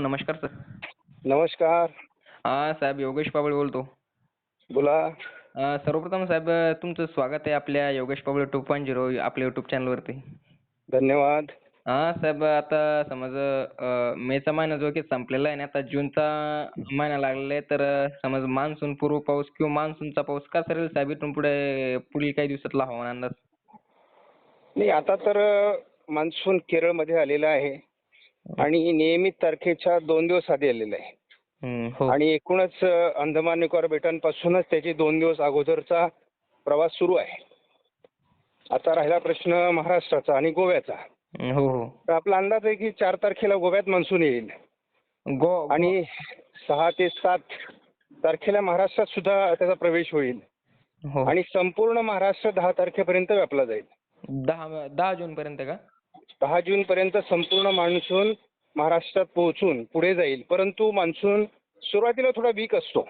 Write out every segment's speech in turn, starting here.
नमस्कार सर. नमस्कार. हा साहेब योगेश पाबळे बोलतो. बोला. अं, सर्वप्रथम साहेब तुमचं स्वागत आहे आपल्या Yogesh Pable two point zero आपल्या युट्यूब चॅनलवरती धन्यवाद. हा साहेब आता समज अं, मेचा महिना जो की संपलेला आहे ना आता जूनचा महिना लागलेला आहे तर अं, समज मान्सून पूर्व पाऊस किंवा मान्सूनचा पाऊस कसा राहील साहेब? इथून पुढे पुढील काही दिवसातला हवामान अंदाज? नाही आता तर मान्सून केरळमध्ये आलेला आहे. आणि नियमित तारखेच्या दोन दिवस आधी आलेला आहे. हो आणि एकूणच अंदमान निकोबार बेटांपासूनच त्याची दोन दिवस अगोदरचा प्रवास सुरू आहे. आता राहिला प्रश्न महाराष्ट्राचा आणि गोव्याचा. हो हो तर आपला अंदाज आहे की चार तारखेला गोव्यात मान्सून येईल. गो आणि सहा ते सात तारखेला महाराष्ट्रात सुद्धा त्याचा प्रवेश होईल. आणि संपूर्ण महाराष्ट्र दहा तारखेपर्यंत व्यापला जाईल. दहा जून पर्यंत का? दहा जून पर्यंत संपूर्ण मान्सून महाराष्ट्रात पोहोचून पुढे जाईल. परंतु मान्सून सुरुवातीला थोडा वीक असतो.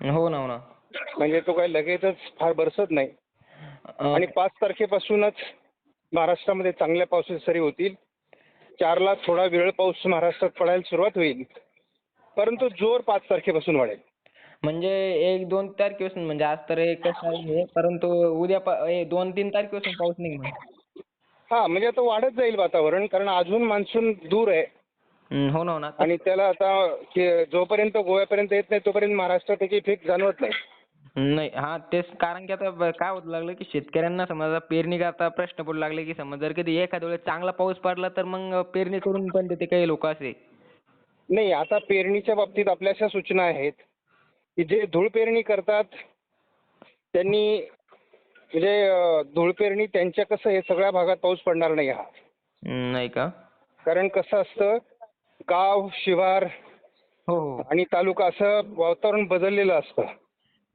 हो ना हो ना. म्हणजे तो काही लगेचच फार बरसत नाही. आणि पाच तारखेपासूनच महाराष्ट्रामध्ये चांगल्या पावसाच्या सरी होतील. चारला थोडा वेळ पाऊस महाराष्ट्रात पडायला सुरुवात होईल. परंतु जोर पाच तारखेपासून वाढेल. म्हणजे एक दोन तारखेपासून म्हणजे आज तर एक कसं आहे परंतु उद्या दोन तीन तारखेपासून पाऊस निघणार हा म्हणजे आता वाढत जाईल वातावरण कारण अजून मान्सून दूर आहे. हम्म, हो ना हो ना. आणि त्याला आता के- जोपर्यंत गोव्यापर्यंत येत नाही तोपर्यंत महाराष्ट्रात त्याची इफेक्ट जाणवत नाही. नाही हा तेच कारण की आता ब- काय होत लागलं की शेतकऱ्यांना समजा पेरणी करता प्रश्न पडू लागले की समज जर कधी एखाद्या वेळेस चांगला पाऊस पडला तर मग पेरणी करून पण देते काही लोक असे. नाही आता पेरणीच्या बाबतीत आपल्या अशा सूचना आहेत की जे धूळ पेरणी करतात त्यांनी म्हणजे धूळ पेरणी त्यांच्या कसं आहे सगळ्या भागात पाऊस पडणार नाही हा. नाही का? कारण कसं असतं गाव शिवार हो. हो आणि तालुका असं वातावरण बदललेलं असतं.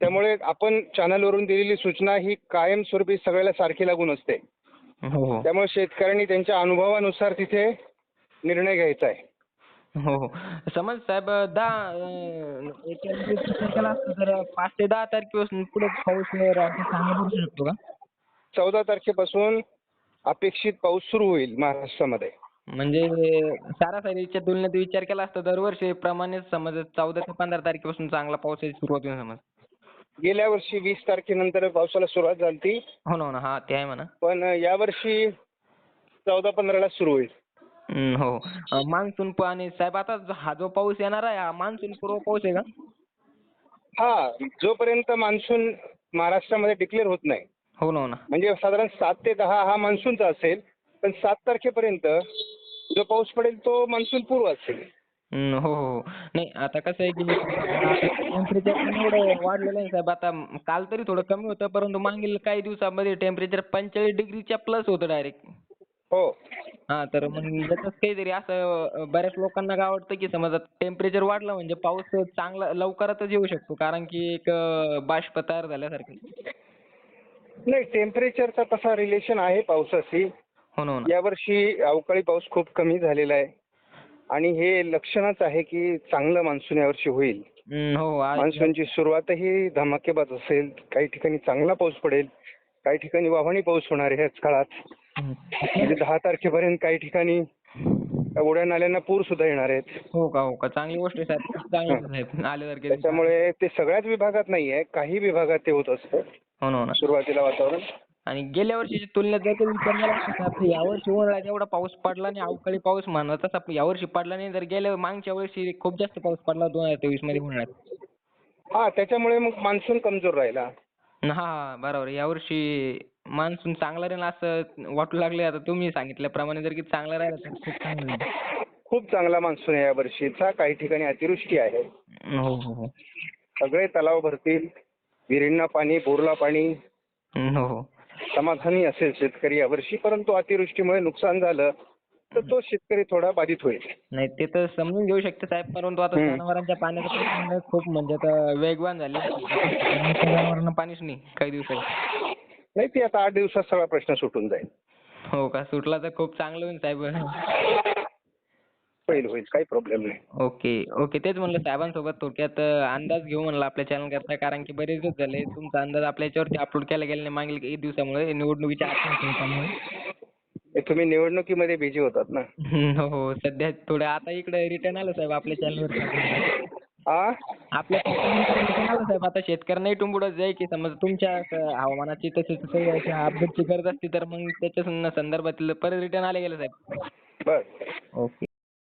त्यामुळे आपण चॅनलवरून दिलेली सूचना ही कायमस्वरूपी सगळ्याला सारखी लागून असते. हो हो. त्यामुळे शेतकऱ्यांनी त्यांच्या अनुभवानुसार तिथे निर्णय घ्यायचा आहे. हो हो. समज साहेब दहा तर पाच ते दहा तारखेपासून पुढे पाऊस सांगू शकतो का? चौदा तारखेपासून अपेक्षित पाऊस सुरू होईल महाराष्ट्रामध्ये. म्हणजे सरासरीच्या तुलनेत विचार केला असता दरवर्षी प्रमाणे समज चौदा ते पंधरा तारखेपासून चांगला पावसाची सुरुवात होईल समज. गेल्या वर्षी वीस तारखेनंतर पावसाला सुरुवात झाली हो ना हो ना. हा ते आहे म्हणा. पण यावर्षी चौदा पंधराला सुरू होईल. हो. मान्सून आणि साहेब आता हा जो पाऊस येणार आहे हा मान्सून पूर्व पाऊस आहे का? हा जोपर्यंत मान्सून महाराष्ट्रामध्ये डिक्लेअर होत नाही. हो ना हो ना. म्हणजे साधारण सात ते दहा हा मान्सूनचा असेल पण सात तारखेपर्यंत जो पाऊस पडेल तो मान्सून पूर्व असेल. हो हो हो. नाही आता कसं आहे की टेम्परेचर एवढं वाढलेलं आहे साहेब आता काल तरी थोडं कमी होतं परंतु मागील काही दिवसामध्ये टेम्परेचर पंचेचाळीस डिग्रीच्या प्लस होतं डायरेक्ट हो. हा तर मग याच्यात काहीतरी असं बऱ्याच लोकांना काय वाटतं की समजा टेम्परेचर वाढलं म्हणजे पाऊस चांगला लवकरातच येऊ शकतो कारण की एक बाष्प तयार झाल्यासारखं. नाही टेम्परेचरचा तसा रिलेशन आहे पावसाशी. हो ना हो ना. यावर्षी अवकाळी पाऊस खूप कमी झालेला आहे. आणि हे लक्षणच आहे की चांगलं मान्सून यावर्षी होईल. हम्म, हो आज मान्सूनची सुरुवातही धमाकेबाज असेल. काही ठिकाणी चांगला पाऊस पडेल. काही ठिकाणी वाहणी पाऊस होणार आहे ह्याच काळात. म्हणजे दहा तारखेपर्यंत काही ठिकाणी ओढ्या नाल्यांना पूर सुद्धा येणार आहेत. हो का हो का. चांगली गोष्ट आहे साहेब. खूप चांगली गोष्ट आहे. साहेब आल्यासारखे त्याच्यामुळे ते सगळ्याच विभागात नाहीये काही विभागात ते होत असतं. हो ना हो ना. सुरुवातीला वातावरण. आणि गेल्या वर्षीच्या तुलनेत जर कधी विचार केला असता तर यावर्षी उन्हाळ्यात एवढा पाऊस पडला नाही अवकाळी पाऊस म्हणा तसा यावर्षी पडला नाही तर गेल्या मागच्या वर्षी खूप जास्त पाऊस पडला दोन हजार तेवीसमध्ये उन्हाळ्यात. हा त्याच्यामुळे मग मान्सून कमजोर राहिला. हा हा बरोबर. यावर्षी मान्सून चांगला राहील असं वाटू लागले आता तुम्ही सांगितल्याप्रमाणे जर की चांगला राहिला तर. खूप चांगलं होईल. खूप चांगला मान्सून आहे या वर्षीचा काही ठिकाणी अतिवृष्टी आहे. हो हो हो. सगळे तलाव भरतील. विहिरींना पाणी बोरला पाणी. हो हो. समाधानी असेल शेतकरी यावर्षी परंतु अतिवृष्टीमुळे नुकसान झालं तर तो शेतकरी थोडा बाधित होईल. नाही ते तर समजून घेऊ शकते साहेब परंतु आता हम्म. जनावरांच्या पाण्याचा प्रश्न खूप म्हणजे आता वेगवान झाले. जनावरांना पाणीच नाही काही दिवसात नाही ती आता आठ दिवसात सगळा प्रश्न सुटून जाईल. हो का? सुटला तर खूप चांगलं होईल साहेब. होईल होईल काही प्रॉब्लेम नाही. Okay okay. तेच म्हणलं साहेबांसोबत थोडक्यात अंदाज घेऊ म्हणलं आपल्या चॅनल करता कारण की बरेच दिवस झाले तुमचा अंदाज आपल्या याच्यावरती अपलोड केला गेला नाही मागील काही दिवसामुळे निवडणुकीच्या आचारसंहितेमुळे हे तुम्ही निवडणुकीमध्ये बिझी होतात ना. हो हो सध्या थोडं आता इकडे रिटर्न आलं साहेब आपल्या चॅनलवर आ? आपल्या साहेब? आता शेतकऱ्यांनाही टुंबुडच जाईल की समज तुमच्या हवामानाची तसेच अपडेटची गरज असती तर मग त्याच्या संदर्भातील परत रिटर्न आले गेले साहेब. बर. ओके